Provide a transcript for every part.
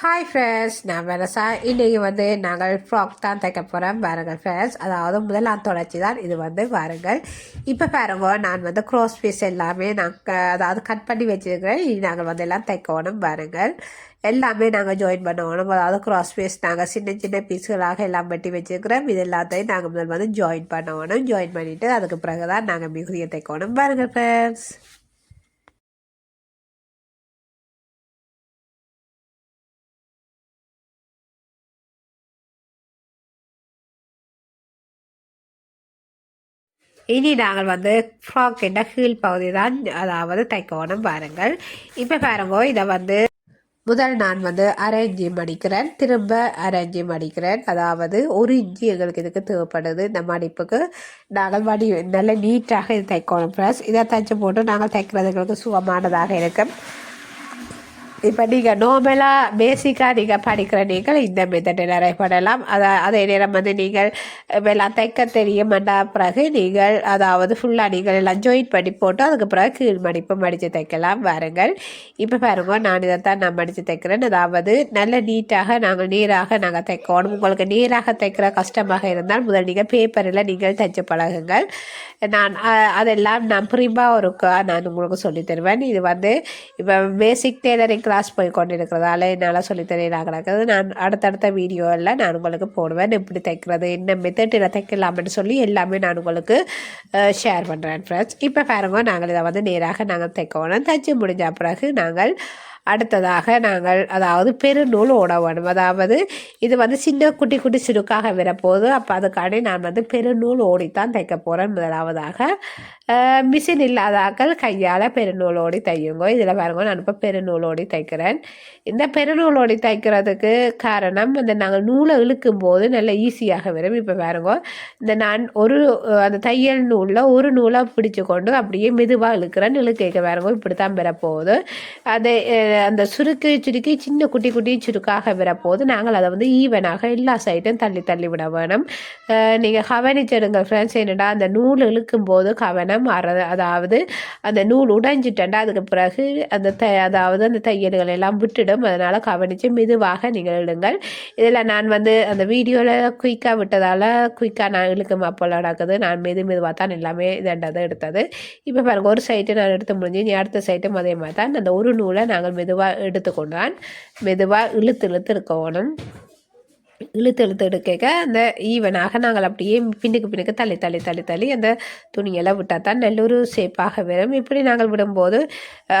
Hi friends நான் வெரசா இன்றைக்கி வந்து நாங்கள் ஃப்ராக் தான் தைக்க போகிறோம் பாருங்கள் ஃப்ரெண்ட்ஸ் அதாவது முதலாம் தொடர்ச்சி தான். இது வந்து பாருங்கள். இப்போ பாருங்க நான் வந்து க்ரோஸ் பீஸ் எல்லாமே நாங்கள் அதாவது கட் பண்ணி வச்சுருக்கிறேன். இனி நாங்கள் வந்து எல்லாம் தைக்கணும் பாருங்கள். எல்லாமே நாங்கள் ஜாயின் பண்ணணும். அதாவது க்ராஸ் பீஸ் நாங்கள் சின்ன சின்ன பீஸ்களாக எல்லாம் வெட்டி வச்சுருக்கிறோம். இது எல்லாத்தையும் நாங்கள் முதல் வந்து ஜாயின் பண்ணணும். ஜாயின் பண்ணிவிட்டு அதுக்கு பிறகு தான் நாங்கள் மிகுதியை தைக்கணும். பாருங்கள் ஃப்ரெண்ட்ஸ் இனி நாங்கள் வந்து ஃப்ராக் என்ற கீழ் பகுதி தான் அதாவது தைக்கோணம் பாருங்கள் இப்போ பாருங்க இதை வந்து முதல் நான் வந்து அரை இஞ்சி மடிக்கிறேன் திரும்ப அரை இஞ்சி மடிக்கிறேன் அதாவது ஒரு இஞ்சி எங்களுக்கு இதுக்கு தேவைப்படுது இந்த மடிப்புக்கு நாங்கள் மடி நல்ல நீட்டாக இது தைக்கணும் ப்ளஸ் இதை தைச்சு போட்டு நாங்கள் தைக்கிறது எங்களுக்கு சுகமானதாக இருக்கும் இப்போ நீங்கள் நார்மலாக பேசிக்காக நீங்கள் படிக்கிற நீங்கள் இந்த மெத்தடை நிறைய பண்ணலாம் அதை அதே நேரம் வந்து நீங்கள் எல்லாம் தைக்க தெரியுமெண்டா பிறகு நீங்கள் அதாவது ஃபுல்லாக நீங்கள் எல்லாம் ஜாயின் பண்ணி போட்டு அதுக்கு பிறகு கீழ் மடிப்பு மடித்து தைக்கலாம். வாருங்கள். இப்போ பாருங்க நான் தான் நான் மடித்து தைக்கிறேன். அதாவது நல்ல நீட்டாக நாங்கள் நீராக நாங்கள் தைக்கணும். உங்களுக்கு நீராக தைக்கிற கஷ்டமாக இருந்தால் முதல் நீங்கள் பேப்பரில் நீங்கள் தைச்சு பழகுங்கள். நான் அதெல்லாம் நான் பிரிம்பாக இருக்கா நான் உங்களுக்கு சொல்லி தருவேன். இது வந்து இப்போ பேசிக் டெய்லரிங் கிளாஸ் போய் கொண்டு இருக்கிறதால என்னால் சொல்லித்தரேன் கிடக்குது நான் அடுத்தடுத்த வீடியோவில் நான் உங்களுக்கு போடுவேன். எப்படி தைக்கிறது என்ன மெத்தட்டில் தைக்கலாம்னு சொல்லி எல்லாமே நான் உங்களுக்கு ஷேர் பண்ணுறேன் ஃப்ரெண்ட்ஸ் இப்போ பாருங்க நாங்கள் இதை வந்து நேராக நாங்கள் தைக்கணும் தைச்சி முடிஞ்ச பிறகு நாங்கள் அடுத்ததாக நாங்கள் அதாவது பெருநூல் ஓட வேணும். அதாவது இது வந்து சின்ன குட்டி குட்டி சுருக்காக வரப்போகுது. அப்போ அதுக்காண்டி நான் வந்து பெருநூல் ஓடித்தான் தைக்க போகிறேன் முதலாவதாக. மிஷின் இல்லாதாக்கள் கையால் பெருநூலோடி தையுங்க இதில் பாருங்க நான் இப்போ பெருநூலோடி தைக்கிறேன் இந்த பெருநூலோடி தைக்கிறதுக்கு காரணம் இந்த நாங்கள் நூலை இழுக்கும் போது நல்ல ஈஸியாக வரும் இப்போ பாருங்க இந்த நான் ஒரு அந்த தையல் நூலில் ஒரு நூலை பிடிச்சு கொண்டு அப்படியே மெதுவாக இழுக்கிறேன் இழுக்க பாருங்க இப்படி தான் பெறப்போகுது அதை அந்த சுருக்கு சுருக்கி சின்ன குட்டி குட்டி சுருக்காக வரப்போது நாங்கள் அதை வந்து ஈவனாக எல்லா சைட்டும் தள்ளி தள்ளி விட வேணும் நீங்கள் கவனிச்சிடுங்க ஃப்ரெண்ட்ஸ் என்னடா அந்த நூல் இழுக்கும் போது கவனம் மாறுறது அதாவது அந்த நூல் உடைஞ்சிட்டா அதுக்கு பிறகு அந்த த அதாவது அந்த தையல்கள் எல்லாம் விட்டுடும். அதனால் கவனித்து மெதுவாக நீங்கள் இழுங்கள் இதில் நான் வந்து அந்த வீடியோவில் குயிக்காக விட்டதால் குயிக்காக நான் இழுக்கும் அப்போ நடக்குது. நான் மெது மெதுவாக தான் எல்லாமே இதண்டதை எடுத்தது. இப்போ பாருங்கள் ஒரு சைட்டு நான் எடுத்து முடிஞ்சு நீ அடுத்த சைட்டும் அதே மாதிரி தான். அந்த ஒரு நூலை நாங்கள் மெதுவாக எடுத்துக்கொண்டான் மெதுவாக இழுத்து இழுத்து இருக்கணும். இழுத்து இழுத்து எடுக்க அந்த ஈவனாக நாங்கள் அப்படியே பின்னுக்கு பின்னுக்கு தள்ளி தள்ளி தள்ளி தள்ளி அந்த துணியெல்லாம் விட்டால் தான் நல்லொரு ஷேப்பாக வரும். இப்படி நாங்கள் விடும்போது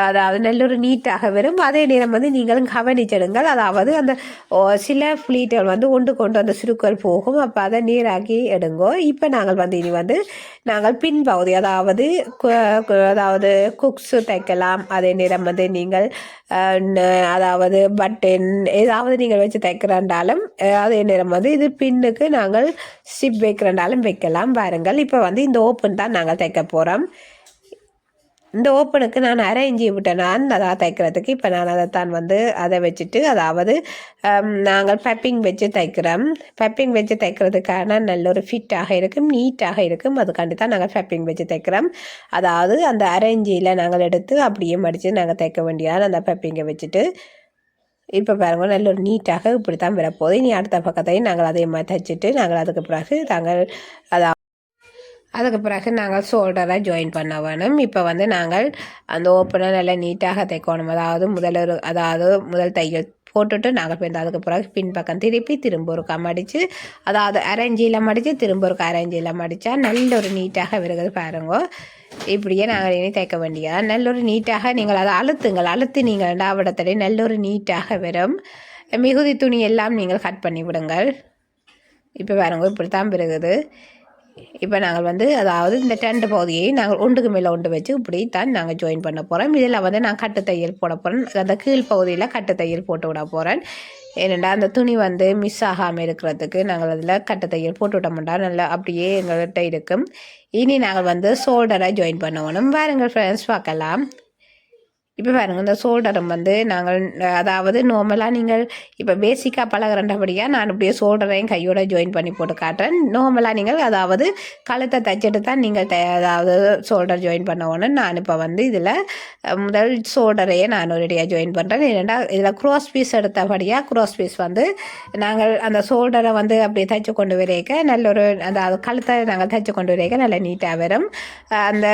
அதாவது நல்லொரு நீட்டாக வரும். அதே நேரம் வந்து நீங்களும் கவனிச்சிடுங்கள். அதாவது அந்த சில ஃப்ளீட்டுகள் வந்து ஒன்று கொண்டு அந்த சுருக்கள் போகும். அப்போ அதை நீராக்கி எடுங்கோ. இப்போ நாங்கள் வந்து இனி வந்து நாங்கள் பின்பகுதி அதாவது அதாவது குக்ஸு தைக்கலாம். அதே நேரம் வந்து நீங்கள் அதாவது பட்டன் ஏதாவது நீங்கள் வச்சு தைக்கிறண்டாலும் அதே நேரம் வந்து இது பின்னுக்கு நாங்கள் ஸ்டிப் வைக்கிறனாலும் வைக்கலாம். பாருங்கள் இப்போ வந்து இந்த ஓப்பன் தான் நாங்கள் தைக்க போகிறோம் இந்த ஓப்பனுக்கு நான் அரேஞ்சி விட்டேன். நான் அதை தைக்கிறதுக்கு இப்போ நான் அதை தான் வந்து அதை வச்சுட்டு அதாவது நாங்கள் பப்பிங் வச்சு தைக்கிறோம். பப்பிங் வச்சு தைக்கிறதுக்கான நல்ல ஒரு ஃபிட்டாக இருக்கும் நீட்டாக இருக்கும். அதுக்காண்டி தான் நாங்கள் பப்பிங் வச்சு தைக்கிறோம். அதாவது அந்த அரேஞ்சியில் நாங்கள் எடுத்து அப்படியே மடித்து நாங்கள் தைக்க வேண்டியதான் அந்த பப்பிங்கை வச்சுட்டு இப்போ பாருங்க நல்ல ஒரு நீட்டாக இப்படி தான் வரப்போகுது இனி அடுத்த பக்கத்தையும் நாங்கள் அதே மாதிரி தைச்சிட்டு நாங்கள் அதுக்கு பிறகு நாங்கள் அதாவது அதுக்கு பிறகு நாங்கள் ஷோல்டராக ஜாயின் பண்ண வேணும். இப்போ வந்து நாங்கள் அந்த ஓப்பனை நல்லா நீட்டாக தைக்கணும். அதாவது முதல் ஒரு அதாவது முதல் தையல் போட்டுட்டு நாங்கள் போய் அதுக்கு பிறகு பின்பக்கம் திருப்பி திரும்ப ஒரு மடித்து அதாவது அரேஞ்சியில் மடித்து திரும்ப ஒரு அரேஞ்சியில் மடித்தா நல்ல ஒரு நீட்டாக வருகிறது பாருங்க. இப்படியே நாங்கள் இனி தைக்க வேண்டியதா? நல்ல ஒரு நீட்டாக நீங்கள் அதை அழுத்துங்கள். அழுத்து நீங்கள் ரெண்டாவிடத்தடை நல்ல ஒரு நீட்டாக வரும் மிகுதி துணி எல்லாம் நீங்கள் கட் பண்ணி விடுங்கள். இப்போ பாருங்க இப்படி தான் பிறகுது இப்போ நாங்கள் வந்து அதாவது இந்த டென்ட் பகுதியை நாங்கள் ஒன்றுக்கு மேலே ஒன்று வச்சு இப்படி தான் நாங்கள் ஜாயின் பண்ண போகிறோம் இதில் வந்து நான் கட்டு தையல் போட போகிறேன் அந்த கீழ் பகுதியில் கட்டு தையல் போட்டு விட போகிறேன் ஏனெண்டா அந்த துணி வந்து மிஸ் ஆகாமல் இருக்கிறதுக்கு நாங்கள் அதில் கட்டு தையல் போட்டு விட மாட்டோம். நல்லா அப்படியே எங்கள்கிட்ட இருக்கும். இனி நாங்கள் வந்து ஷோல்டரை ஜாயின் பண்ணணும் பாருங்கள் ஃப்ரெண்ட்ஸ் பார்க்கலாம். இப்போ பாருங்கள் இந்த சோல்டரும் வந்து நாங்கள் அதாவது நார்மலாக நீங்கள் இப்போ பேசிக்காக பழகிறண்டபடியாக நான் இப்படியே சோல்டரையும் கையோட ஜாயின் பண்ணி போட்டு காட்டுறேன். நார்மலாக நீங்கள் அதாவது கழுத்தை தைச்சிட்டு தான் நீங்கள் த அதாவது சோல்டர் ஜாயின் பண்ண நான் இப்போ வந்து இதில் முதல் சோல்டரையே நான் ஒரேடியாக ஜாயின் பண்ணுறேன் ஏன்னா இதில் க்ராஸ் பீஸ் எடுத்தபடியாக க்ராஸ் பீஸ் வந்து நாங்கள் அந்த சோல்டரை வந்து அப்படியே தைச்சு கொண்டு வரைக்க நல்ல ஒரு அதாவது கழுத்தை நாங்கள் தைச்சு கொண்டு வரைக்க நல்ல நீட்டாக வரும். அந்த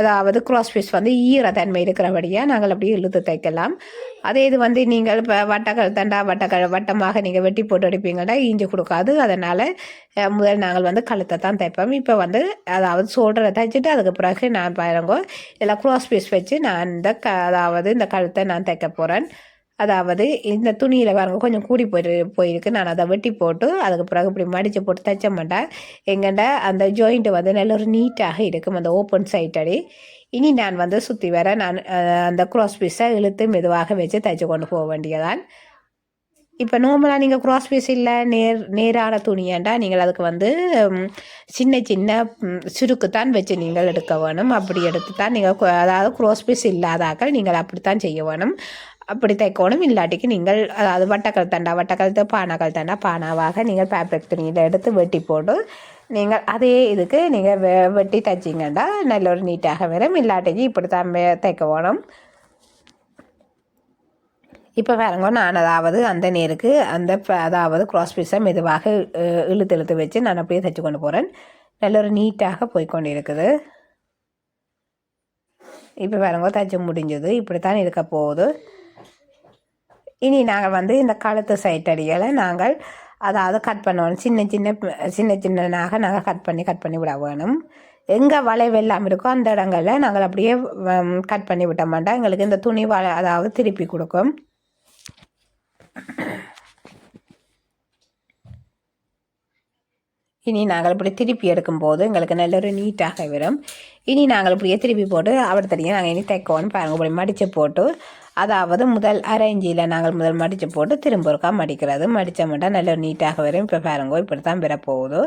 அதாவது க்ராஸ் பீஸ் வந்து ஈரத்தன்மை இருக்கிறபடியாக நாங்கள் அப்படியே இழுத்து தைக்கலாம். அதே இது வந்து நீங்கள் இப்போ வட்டக்கள் தண்டா வட்டக்கள் வட்டமாக நீங்கள் வெட்டி போட்டு எடுப்பீங்கன்னா இஞ்சி கொடுக்காது. அதனால் முதல் நாங்கள் வந்து கழுத்தை தான் தைப்போம். இப்போ வந்து அதாவது சோல்டரை தைச்சிட்டு அதுக்கு பிறகு நான் பாருங்க இதில் க்ராஸ் பீஸ் வச்சு நான் இந்த க அதாவது இந்த கழுத்தை நான் தைக்க போகிறேன் அதாவது இந்த துணியில் பாருங்க கொஞ்சம் கூடி போயிட்டு போயிருக்கு. நான் அதை வெட்டி போட்டு அதுக்கு பிறகு இப்படி மடித்து போட்டு தைச்ச மாட்டேன். எங்கள்ட அந்த ஜாயிண்ட் வந்து நல்ல ஒரு நீட்டாக இருக்கும். அந்த ஓப்பன் சைட் அடி. இனி நான் வந்து சுற்றி வர நான் அந்த க்ராஸ் பீஸை இழுத்து மெதுவாக வச்சு தைச்சு கொண்டு போக வேண்டியதான் இப்போ நார்மலாக நீங்கள் க்ராஸ் பீஸ் இல்லை நேர் நேரான துணியாண்டா நீங்கள் அதுக்கு வந்து சின்ன சின்ன சுருக்கு சுருக்குத்தான் வச்சு நீங்கள் எடுக்க வேணும் அப்படி எடுத்து தான் நீங்கள் அதாவது க்ராஸ் பீஸ் இல்லாதாக்கள் நீங்கள் அப்படித்தான் செய்ய வேணும் அப்படி தைக்கணும். இல்லாட்டிக்கு நீங்கள் அதாவது வட்டக்கல் தண்டா வட்டக்கல் பானாக்கல் தண்டா பானாவாக நீங்கள் ஃபேப்ரிக் துணியில் எடுத்து வெட்டி போட்டு நீங்கள் அதே இதுக்கு நீங்கள் வெ வெட்டி தைச்சிங்கன்னா நல்ல ஒரு நீட்டாக வரும். இல்லாட்டிக்கு இப்படி தான் தைக்க வேணும் இப்போ பாருங்க நான் அதாவது அந்த நேருக்கு அந்த அதாவது க்ராஸ் பீஸை மெதுவாக இழுத்து இழுத்து வச்சு நான் அப்படியே தைச்சு கொண்டு போகிறேன் நல்ல ஒரு நீட்டாக போய்க்கொண்டு இருக்குது இப்போ பாருங்க தைச்சு முடிஞ்சது. இப்படித்தான் இருக்க போகுது. இனி நாங்கள் வந்து இந்த கழுத்து சைட்டடிகளை நாங்கள் அதாவது கட் பண்ணணும் சின்ன சின்ன சின்ன சின்னனாக நாங்கள் கட் பண்ணி கட் பண்ணி விட வேணும். எங்கே வளைவு எல்லாம் இருக்கோ அந்த இடங்களில் நாங்கள் அப்படியே கட் பண்ணி விட்ட மாட்டோம். எங்களுக்கு இந்த துணி வள அதாவது திருப்பி கொடுக்கும். இனி நாங்கள் இப்படி திருப்பி எடுக்கும்போது எங்களுக்கு நல்ல ஒரு நீட்டாக வரும். இனி நாங்கள் இப்படியே திருப்பி போட்டு அவர் தனியாக நாங்கள் இனி தைக்கோன்னு பாருங்கள் இப்படி மடித்து போட்டு அதாவது முதல் அரை இஞ்சியில் நாங்கள் முதல் மடித்து போட்டு திரும்ப ஒருக்கா மடிக்கிறது. மடித்த மட்டும் நல்ல நீட்டாக வரும். இப்போ பாருங்க இப்படி தான் பெறப்போகுது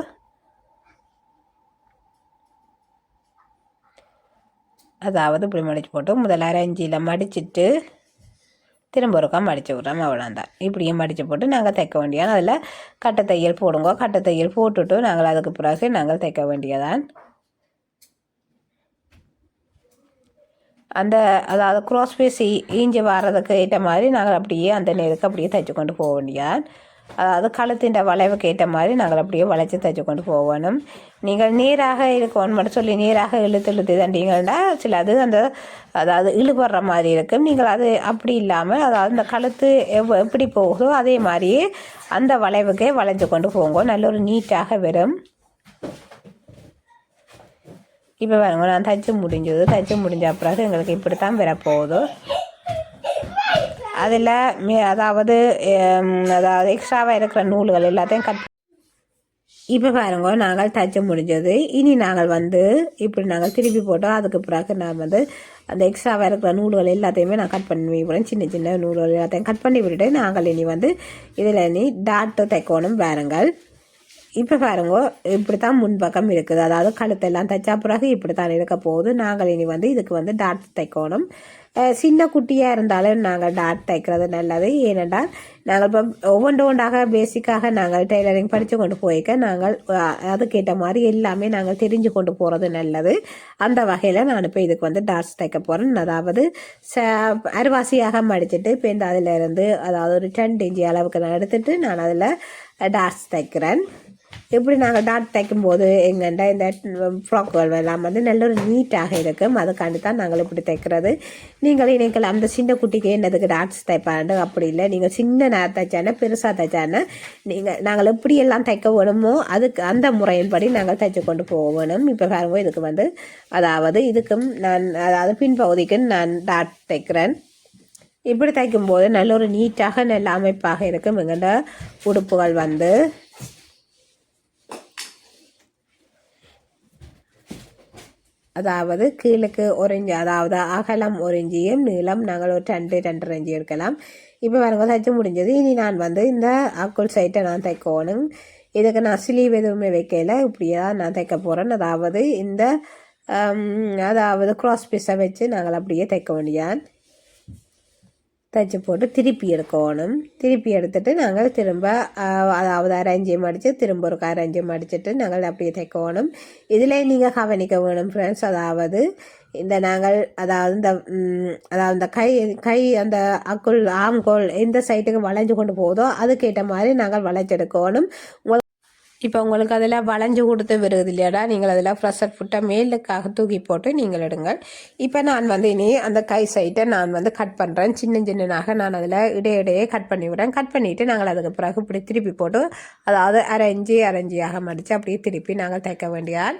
அதாவது இப்படி மடித்து போட்டு முதல் அரை இஞ்சியில் மடிச்சிட்டு திரும்ப ஒருக்கா மடித்து விட்றோம். அவ்வளோந்தான் இப்படியே மடித்து போட்டு நாங்கள் தைக்க வேண்டியதான். அதில் கட்டை தையல் போடுங்க. கட்டை தையல் போட்டுட்டு நாங்கள் அதுக்கு பிறகு நாங்கள் தைக்க வேண்டியதான். அந்த அதாவது க்ராஸ் பீஸ் ஈஞ்சி வர்றதுக்கு ஏற்ற மாதிரி நாங்கள் அப்படியே அந்த நேருக்கு அப்படியே தைச்சு கொண்டு போக வேண்டியதான். அதாவது கழுத்தின் வளைவுக்கு ஏற்ற மாதிரி நாங்கள் அப்படியே வளைச்சி தைச்சு கொண்டு போகணும். நீங்கள் நீராக இருக்கணும் மட்டும் சொல்லி நீராக இழுத்து இழுத்து தண்டிங்கன்னா சில அது அந்த அதாவது இழுபடுற மாதிரி இருக்கும். நீங்கள் அது அப்படி இல்லாமல் அதாவது அந்த கழுத்து எவ் எப்படி போகுதோ அதே மாதிரியே அந்த வளைவுக்கே வளைஞ்சு கொண்டு போங்க. நல்ல ஒரு நீட்டாக வரும். இப்போ பாருங்க நான் தைச்சு முடிஞ்சது தைச்சு முடிஞ்ச பிறகு எங்களுக்கு இப்படி தான் வரப்போகுது அதில் மே அதாவது அதாவது எக்ஸ்ட்ராவாக இருக்கிற நூல்கள் எல்லாத்தையும் கட் இப்போ பாருங்க நாங்கள் தைச்சு முடிஞ்சது. இனி நாங்கள் வந்து இப்படி நாங்கள் திருப்பி போட்டோம் அதுக்கு பிறகு நான் வந்து அந்த எக்ஸ்ட்ராவாக இருக்கிற நூல்கள் எல்லாத்தையுமே நான் கட் பண்ணி விடுறேன். சின்ன சின்ன நூல்கள் எல்லாத்தையும் கட் பண்ணி விட்டுட்டு நாங்கள் இனி வந்து இதில் இனி டாட்டு தைக்கணும் பாருங்கள். இப்போ பாருங்க இப்படி தான் முன்பக்கம் இருக்குது. அதாவது கழுத்தெல்லாம் தைச்சா பிறகு இப்படி தான் இருக்க போகுது. நாங்கள் இனி வந்து இதுக்கு வந்து டாட் தைக்கணும். சின்ன குட்டியாக இருந்தாலும் நாங்கள் டாட் தைக்கிறது நல்லது. ஏனென்றால் நாங்கள் இப்போ ஒவ்வொன்று ஒன்றாக பேசிக்காக நாங்கள் டெய்லரிங் படித்து கொண்டு போய்க்க நாங்கள் அதுக்கேற்ற மாதிரி எல்லாமே நாங்கள் தெரிஞ்சு கொண்டு போகிறது நல்லது. அந்த வகையில் நான் இப்போ இதுக்கு வந்து டாட்ஸ் தைக்க போகிறேன் அதாவது ச அருவாசியாக மடிச்சுட்டு இப்போ இந்த அதிலிருந்து அதாவது ஒரு டென் இஞ்சி அளவுக்கு நான் எடுத்துகிட்டு நான் அதில் டாட்ஸ் தைக்கிறேன். இப்படி நாங்கள் டாட் தைக்கும்போது எங்கள்கிட்ட இந்த ஃப்ராக்குகள் எல்லாம் வந்து நல்ல ஒரு நீட்டாக இருக்கும். அதுக்காண்டி தான் நாங்கள் இப்படி தைக்கிறது. நீங்கள் இணைக்கலாம் அந்த சின்ன குட்டிக்கு என்னதுக்கு டாட்ஸ் தைப்பாண்டு அப்படி இல்லை. நீங்கள் சின்ன நேரம் தைச்சானே பெருசாக தைச்சானே நீங்கள் நாங்கள் எப்படி எல்லாம் தைக்க வேணுமோ அதுக்கு அந்த முறையின்படி நாங்கள் தைச்சு கொண்டு போக வேணும். இப்போ பாருங்க இதுக்கு வந்து அதாவது இதுக்கும் நான் அதாவது பின்பகுதிக்கு நான் டாட் தைக்கிறேன். இப்படி தைக்கும்போது நல்ல ஒரு நீட்டாக நல்ல அமைப்பாக இருக்கும். எங்கள்கிட்ட உடுப்புகள் வந்து அதாவது கீழுக்கு ஒரு அதாவது அகலம் ஒரு இஞ்சியும் நீளம் நாங்கள் ஒரு ரெண்டு ரெண்டரை இஞ்சி எடுக்கலாம் இப்போ பாருங்க தைச்சு முடிஞ்சது. இனி நான் வந்து இந்த அக்குள் சைட்டை நான் தைக்கணும். இதுக்கு நான் ஸ்லீவ் எதுவுமே வைக்கல. இப்படியே தான் நான் தைக்க போகிறேன் அதாவது இந்த அதாவது க்ராஸ் பீஸை வச்சு நாங்கள் அப்படியே தைக்க வேண்டியான் தைச்சி போட்டு திருப்பி எடுக்கணும். திருப்பி எடுத்துட்டு நாங்கள் திரும்ப அதாவது அரேஞ்சியம் அடித்து திரும்ப ஒரு அரேஞ்சியம் அடிச்சுட்டு நாங்கள் அப்படியே தைக்கணும். இதில் நீங்கள் கவனிக்க வேணும் ஃப்ரெண்ட்ஸ் அதாவது இந்த நாங்கள் அதாவது இந்த அதாவது இந்த கை கை அந்த அக்குள் ஆம்கோல் எந்த சைட்டுக்கு வளைஞ்சு கொண்டு போகுதோ அதுக்கேற்ற மாதிரி நாங்கள் வளைச்செடுக்கணும் உங்கள் இப்போ உங்களுக்கு அதில் வளைஞ்சு கொடுத்து வருது இல்லையாடா? நீங்கள் அதில் ப்ரெஷர் ஃபுட்டை மேலுக்காக தூக்கி போட்டு நீங்கள் எடுங்கள். இப்போ நான் வந்து இனி அந்த கை சைட்டை நான் வந்து கட் பண்ணுறேன் சின்ன சின்னனாக நான் அதில் இடையிடையே கட் பண்ணி விடுறேன். கட் பண்ணிவிட்டு நாங்கள் அதுக்கு பிறகு இப்படி திருப்பி போட்டு அதாவது அரைஞ்சி அரைஞ்சியாக மடித்து அப்படியே திருப்பி நாங்கள் தைக்க வேண்டியால்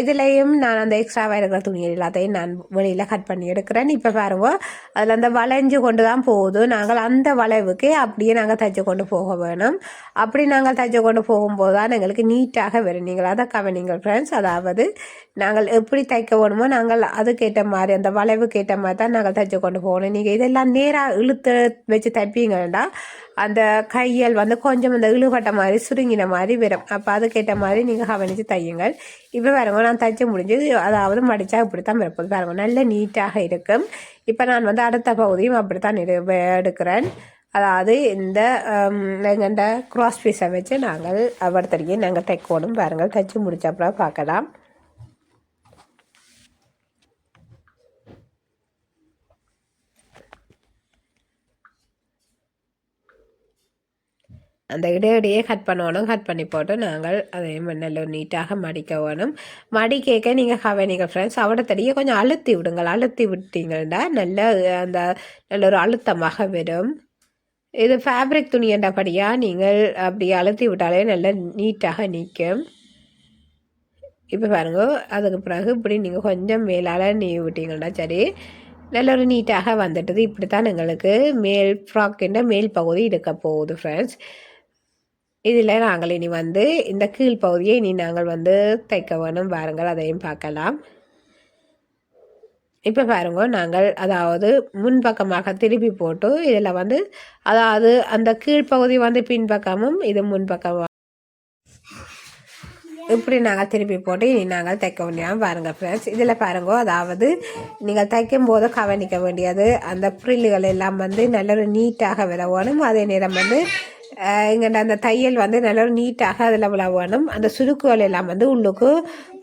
இதுலேயும் நான் அந்த எக்ஸ்ட்ராவாக இருக்கிற துணி எல்லாத்தையும் நான் வெளியில் கட் பண்ணி எடுக்கிறேன். இப்போ பாருங்க அதில் அந்த வளைஞ்சு கொண்டு தான் போகுது. நாங்கள் அந்த வளைவுக்கு அப்படியே நாங்கள் தைச்சு கொண்டு போக வேணும். அப்படி நாங்கள் தைச்சு கொண்டு போகும்போது தான் எங்களுக்கு நீட்டாக வரும். நீங்கள் அதை கவனிங்கள் ஃப்ரெண்ட்ஸ் அதாவது நாங்கள் எப்படி தைக்க வேணுமோ நாங்கள் அதுக்கேற்ற மாதிரி அந்த வளைவுக்கு ஏற்ற மாதிரி தான் நாங்கள் தைச்சு கொண்டு போகணும். நீங்கள் இதெல்லாம் நேராக இழுத்து வச்சு தைப்பீங்கன்னா அந்த கையல் வந்து கொஞ்சம் அந்த இழுபட்ட மாதிரி சுருங்கின மாதிரி வரும். அப்போ அதுக்கேற்ற மாதிரி நீங்கள் கவனித்து தையுங்கள். இப்போ பாருங்க நான் தைச்சு முடிஞ்சு அதாவது மடித்தா இப்படி தான் இருப்பது பாருங்க. நல்ல நீட்டாக இருக்கும். இப்போ நான் வந்து அடுத்த பகுதியும் அப்படி தான் எடுக்கிறேன். அதாவது இந்த எங்கள்கிட்ட க்ராஸ் பீஸை வச்சு நாங்கள் அவர்த்தடியே நாங்கள் தைக்கணும் பாருங்கள். தைச்சு முடிச்சப்பறம் பார்க்கலாம். அந்த இடையிடையே கட் பண்ணணும் கட் பண்ணி போட்டு நாங்கள் அதை நல்ல நீட்டாக மடிக்க வேணும் மடி கேட்க நீங்கள் கவனிங்க ஃப்ரெண்ட்ஸ் அவடத்தடியே கொஞ்சம் அழுத்தி விடுங்கள். அழுத்தி விட்டீங்கன்னா நல்ல அந்த நல்ல ஒரு அழுத்தமாக வரும். இது ஃபேப்ரிக் துணியண்டபடியாக நீங்கள் அப்படி அழுத்தி விட்டாலே நல்ல நீட்டாக நிற்கும். இப்போ பாருங்க அதுக்கு பிறகு இப்படி நீங்கள் கொஞ்சம் மேலால் நீ விட்டீங்கன்னா சரி. நல்ல ஒரு நீட்டாக வந்துட்டது. இப்படி தான் எங்களுக்கு மேல் ஃப்ராக்கின்ற மேல் பகுதி இருக்க போகுது ஃப்ரெண்ட்ஸ் இதில் நாங்கள் இனி வந்து இந்த கீழ் பகுதியை இனி நாங்கள் வந்து தைக்க வேணும். பாருங்கள் அதையும் பார்க்கலாம். இப்போ பாருங்க நாங்கள் அதாவது முன்பக்கமாக திருப்பி போட்டு இதில் வந்து அதாவது அந்த கீழ்ப்பகுதி வந்து பின்பக்கமும் இது முன்பக்கம் இப்படி நாங்கள் திருப்பி போட்டு இனி நாங்கள் தைக்க வேண்டியது. பாருங்கள் ஃப்ரெண்ட்ஸ் இதில் பாருங்க அதாவது நீங்கள் தைக்கும் போது கவனிக்க வேண்டியது அந்த புரில்லுகள் எல்லாம் வந்து நல்ல ஒரு நீட்டாக விட வேணும் அதே நேரம் வந்து இங்கே அந்த தையல் வந்து நல்லா நீட்டாக அதில் விளவணும். வேணும் அந்த சுருக்குகள் எல்லாம் வந்து உள்ளுக்கு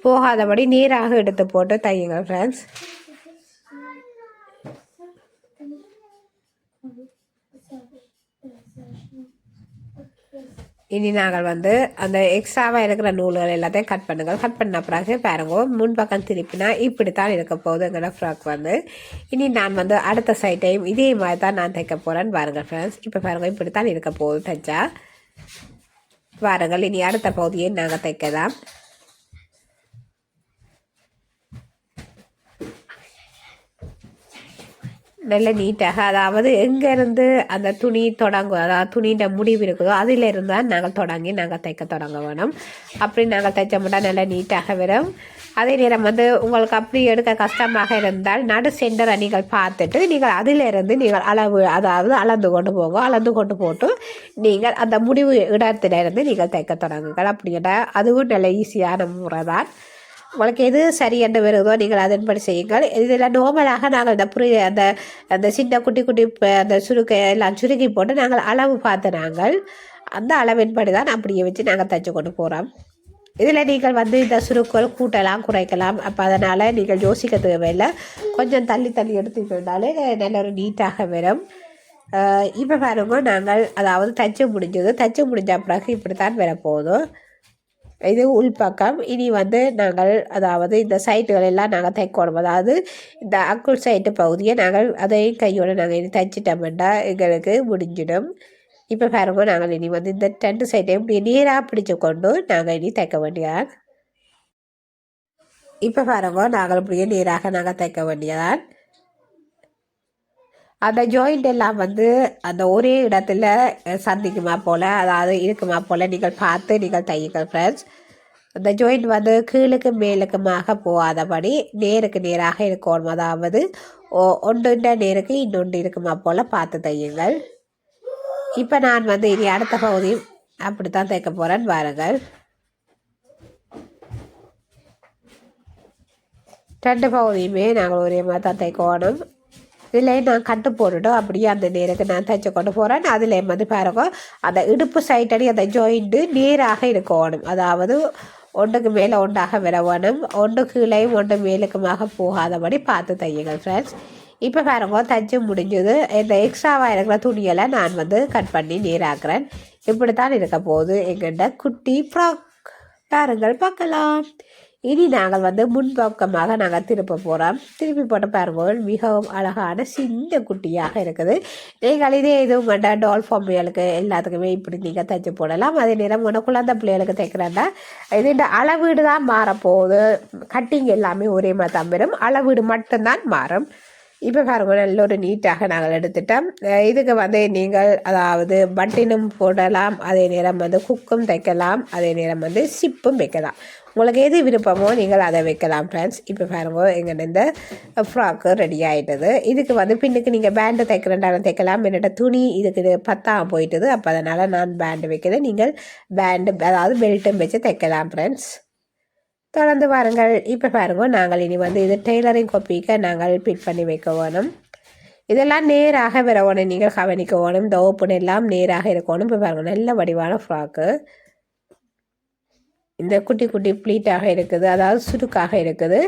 போகாதபடி நீராக எடுத்து போட்டு தையுங்க ஃப்ரெண்ட்ஸ் இனி நாங்கள் வந்து அந்த எக்ஸ்ட்ராவாக இருக்கிற நூல்கள் எல்லாத்தையும் கட் பண்ணுங்கள். கட் பண்ண பிறகு பாருங்க முன்பக்கம் திருப்பினா இப்படித்தான் இருக்க போகுது எங்களோட ஃப்ராக் வந்து. இனி நான் வந்து அடுத்த சைட்டையும் இதே மாதிரி தான் நான் தைக்க போகிறேன் பாருங்கள் ஃப்ரெண்ட்ஸ் இப்போ பாருங்க இப்படித்தான் இருக்க போகுது தைச்சா. பாருங்கள் இனி அடுத்த பகுதியை நாங்கள் தைக்கலாம். நல்ல நீட்டாக அதாவது எங்கேருந்து அந்த துணி தொடங்கும் அதாவது துணின்ற முடிவு இருக்குதோ அதில் இருந்தால் நாங்கள் தொடங்கி நாங்கள் தைக்க தொடங்க வேணும். அப்படி நாங்கள் தைச்ச மட்டும் நல்லா நீட்டாக வரும். அதே நேரம் வந்து உங்களுக்கு அப்படி எடுக்க கஷ்டமாக இருந்தால் நடு சென்டரை நீங்கள் பார்த்துட்டு நீங்கள் அதிலிருந்து நீங்கள் அளவு அதாவது அளந்து கொண்டு போங்க. அளந்து கொண்டு போட்டு நீங்கள் அந்த முடிவு இடத்திலிருந்து நீங்கள் தைக்க தொடங்குங்கள். அப்படிங்கிற அதுவும் நல்ல ஈஸியான முறை தான். உங்களுக்கு எது சரி என்று வருதோ நீங்கள் அதன்படி செய்யுங்கள். இதில் நோமலாக நாங்கள் இந்த புரி அந்த அந்த சின்ன குட்டி குட்டி அந்த சுருக்கை எல்லாம் சுருக்கி போட்டு நாங்கள் அளவு பார்த்து நாங்கள். அந்த அளவின்படி தான் அப்படியே வச்சு நாங்கள் தைச்சு கொண்டு போகிறோம் இதில் நீங்கள் வந்து இந்த சுருக்கள் கூட்டலாம் குறைக்கலாம். அப்போ அதனால் நீங்கள் யோசிக்க தேவையில்லை. கொஞ்சம் தள்ளி தள்ளி எடுத்துக்கிட்டாலே நல்ல ஒரு நீட்டாக வரும். இப்போ பாருங்க நாங்கள் அதாவது தச்சு முடிஞ்சது. தச்சு முடிஞ்ச பிறகு இப்படி தான் வரப்போதும் இது உள்பக்கம் இனி வந்து நாங்கள் அதாவது இந்த சைட்டுகள் எல்லாம் நாங்கள் தைக்கணும். அதாவது இந்த அக்குள் சைட்டு பகுதியை நாங்கள் அதையும் கையோடு நாங்கள் இனி தைச்சிட்டோம்னா எங்களுக்கு முடிஞ்சிடும். இப்போ பாருங்க நாங்கள் இனி வந்து இந்த ரெண்டு சைட்டையும் இப்படி நேராக பிடிச்சு கொண்டு நாங்கள் இனி தைக்க வேண்டியதான். இப்போ பாருங்க நாங்கள் இப்படியே நேராக நாங்கள் தைக்க வேண்டியதான். அந்த ஜாயிண்ட் எல்லாம் வந்து அந்த ஒரே இடத்துல சந்திக்குமா போல் அதாவது இருக்குமா போல் நீங்கள் பார்த்து நீங்கள் தையுங்கள் ஃப்ரெண்ட்ஸ் அந்த ஜாயிண்ட் வந்து கீழுக்கு மேலுக்குமாக போகாதபடி நேருக்கு நேராக இருக்கணும். அதாவது ஒ- ஒன்றுண்ட நேருக்கு இன்னொன்று இருக்குமா போல் பார்த்து தையுங்கள் இப்போ நான் வந்து இனி அடுத்த பகுதி அப்படித்தான் தைக்க போகிறேன்னு பாருங்கள் ரெண்டு பகுதியுமே நாங்கள் ஒரே மாதிரி தான் தைக்கணும் இதில் நான் கட்டு போட்டுட்டோம் அப்படியே அந்த நேருக்கு நான் தைச்சு கொண்டு போகிறேன் அதில் வந்து பாருங்க அந்த இடுப்பு சைட்டடி அந்த ஜாயிண்ட்டு நேராக இருக்கணும். அதாவது ஒன்றுக்கு மேலே ஒன்றாக விட வேணும் ஒன்று கீழேயும் ஒன்று மேலுக்குமாக போகாதபடி பார்த்து தையுங்கள் ஃப்ரெண்ட்ஸ் இப்போ பாருங்க தச்சு முடிஞ்சது. இந்த எக்ஸ்ட்ராவாக இருக்கிற துணியெல்லாம் நான் வந்து கட் பண்ணி நீராக்குறேன். இப்படி தான் இருக்க போகுது எங்கிட்ட குட்டி ஃப்ராக் பாருங்கள் பார்க்கலாம். இனி நாங்கள் வந்து முன்பக்கமாக நாங்கள் திருப்ப போகிறோம் திருப்பி போட்ட பாருங்கள் மிகவும் அழகான சின்ன குட்டியாக இருக்குது. நீங்கள் இதே எதுவும் வேண்டாம் டால் ஃபார்மியலுக்கு எல்லாத்துக்குமே இப்படி நீங்கள் தைச்சு போடலாம். அதே நேரம் உனக்கு குழந்தை பிள்ளைகளுக்கு தைக்கிறேன்னா இது அளவீடு தான் மாறப்போகுது. கட்டிங் எல்லாமே ஒரே மாதிரி தான் வரும். அளவீடு மட்டும்தான் மாறும். இப்போ பாருங்கள் நல்ல ஒரு நீட்டாக நாங்கள் எடுத்துட்டோம். இதுக்கு வந்து நீங்கள் அதாவது பட்டினும் போடலாம். அதே நேரம் வந்து குக்கும் தைக்கலாம். அதே நேரம் வந்து சிப்பும் வைக்கலாம். உங்களுக்கு எது விருப்பமோ நீங்கள் அதை வைக்கலாம் ஃப்ரெண்ட்ஸ் இப்போ பாருங்க எங்கள் இந்த ஃப்ராக்கு ரெடி ஆகிட்டது இதுக்கு வந்து பின்னுக்கு நீங்கள் பேண்டு தைக்கிறண்டாலும் தைக்கலாம் என்னோட துணி இதுக்கு பத்தாம் போயிட்டுது. அப்போ அதனால் நான் பேண்டு வைக்கிறேன். நீங்கள் பேண்டு அதாவது பெல்ட்டும் வச்சு தைக்கலாம் ஃப்ரெண்ட்ஸ் தொடர்ந்து வாருங்கள். இப்போ பாருங்க நாங்கள் இனி வந்து இது டெய்லரிங் கொப்பிக்க நாங்கள் பிட் பண்ணி வைக்க வேணும். இதெல்லாம் நேராக வரணும். நீங்கள் கவனிக்க வேணும். இந்த ஓப்பன் எல்லாம் நேராக இருக்கணும். இப்போ பாருங்கள் நல்ல வடிவான ஃப்ராக்கு இந்த குட்டி குட்டி ப்ளீட்டாக இருக்குது அதாவது சுருக்காக இருக்குது.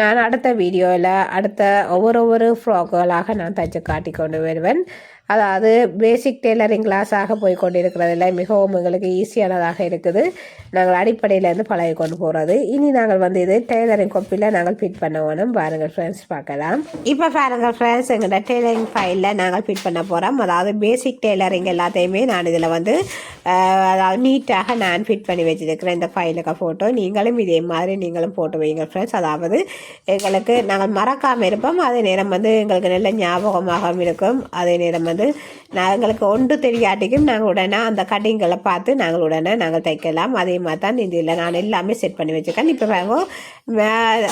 நான் அடுத்த வீடியோவில் அடுத்த ஒவ்வொரு ஒவ்வொரு ஃப்ராக்குகளாக நான் தைச்சு காட்டி கொண்டு வருவேன். அதாவது பேசிக் டெய்லரிங் கிளாஸாக போய் கொண்டிருக்கிறதில்ல மிகவும் எங்களுக்கு ஈஸியானதாக இருக்குது. நாங்கள் அடிப்படையிலேருந்து பழகி கொண்டு போகிறது இனி நாங்கள் வந்து இது டெய்லரிங் கொப்பியில் நாங்கள் ஃபிட் பண்ண வேணும். பாருங்கள் ஃப்ரெண்ட்ஸ் பார்க்கலாம். இப்போ பாருங்கள் ஃப்ரெண்ட்ஸ் எங்களோட டெய்லரிங் ஃபைலில் நாங்கள் ஃபிட் பண்ண போகிறோம் அதாவது பேசிக் டெய்லரிங் எல்லாத்தையுமே நான் இதில் வந்து அதாவது நீட்டாக நான் ஃபிட் பண்ணி வச்சுருக்கிறேன். இந்த ஃபைலுக்கு ஃபோட்டோ நீங்களும் இதே மாதிரி நீங்களும் போட்டு வைங்க ஃப்ரெண்ட்ஸ் அதாவது எங்களுக்கு நாங்கள் மறக்காமல் இருப்போம். அதே நேரம் வந்து எங்களுக்கு நல்ல ஞாபகமாகவும் இருக்கும். அதே நேரம் வந்து நான் எங்களுக்கு ஒன்று தெரியாட்டிக்கும் நாங்கள் உடனே அந்த கட்டிங்களை பார்த்து நாங்கள் உடனே நாங்கள் தைக்கலாம். அதே மாதிரி தான் இதில் நான் எல்லாமே செட் பண்ணி வச்சுருக்கேன். இப்போ பாருங்க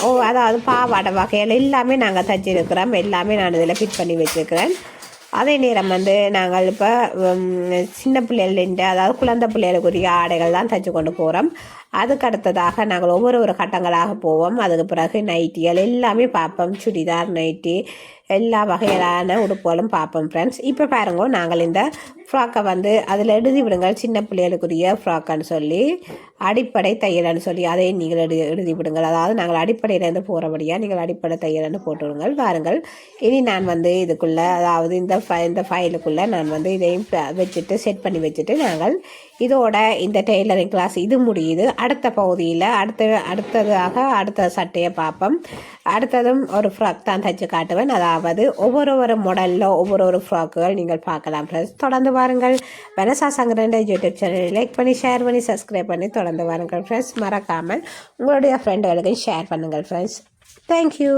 ஓ அதாவது பாவாடை வகைகள் எல்லாமே நாங்கள் தைச்சிருக்கிறோம். எல்லாமே நான் இதில் ஃபிட் பண்ணி வச்சுருக்கிறேன். அதே நேரம் வந்து நாங்கள் இப்போ சின்ன பிள்ளைகளின் அதாவது குழந்தை பிள்ளைகளுக்குரிய ஆடைகள் தான் தைச்சு கொண்டு போகிறோம் அதுக்கு அடுத்ததாக நாங்கள் ஒவ்வொரு ஒரு கட்டங்களாக போவோம். அதுக்கு பிறகு நைட்டிகள் எல்லாமே பார்ப்போம் சுடிதார் நைட்டி எல்லா வகையிலான உடுப்புகளும் பார்ப்போம் ஃப்ரெண்ட்ஸ் இப்போ பாருங்க நாங்கள் இந்த ஃப்ராக்கை வந்து அதில் எழுதி விடுங்கள். சின்ன பிள்ளைகளுக்குரிய ஃப்ராக்குன்னு சொல்லி அடிப்படை தையல்னு சொல்லி அதையும் நீங்கள் எழுதி எழுதி விடுங்கள். அதாவது நாங்கள் அடிப்படையிலேருந்து போகிறபடியாக நீங்கள் அடிப்படை தையல்னு போட்டு விடுங்கள். பாருங்கள் இனி நான் வந்து இதுக்குள்ளே அதாவது இந்த ஃபை இந்த ஃபைலுக்குள்ளே நான் வந்து இதையும் வச்சுட்டு செட் பண்ணி வச்சுட்டு நாங்கள் இதோட இந்த டெய்லரிங் கிளாஸ் இது முடியுது. அடுத்த பகுதியில் அடுத்த அடுத்ததாக அடுத்த சட்டையை பார்ப்போம். அடுத்ததும் ஒரு ஃப்ராக் தான் தைச்சு காட்டுவேன். அதாவது ஒவ்வொரு ஒரு மாடலில் ஒவ்வொரு ஒரு ஃப்ராக்குகள் நீங்கள் பார்க்கலாம் ஃப்ரெண்ட்ஸ் தொடர்ந்து வாருங்கள். வெனசா சங்கரண்ட யூடியூப் சேனலை லைக் பண்ணி ஷேர் பண்ணி சப்ஸ்கிரைப் பண்ணி தொடர்ந்து வாருங்கள் ஃப்ரெண்ட்ஸ் மறக்காமல் உங்களுடைய ஃப்ரெண்டுகளுக்கு ஷேர் பண்ணுங்கள் ஃப்ரெண்ட்ஸ் தேங்க்யூ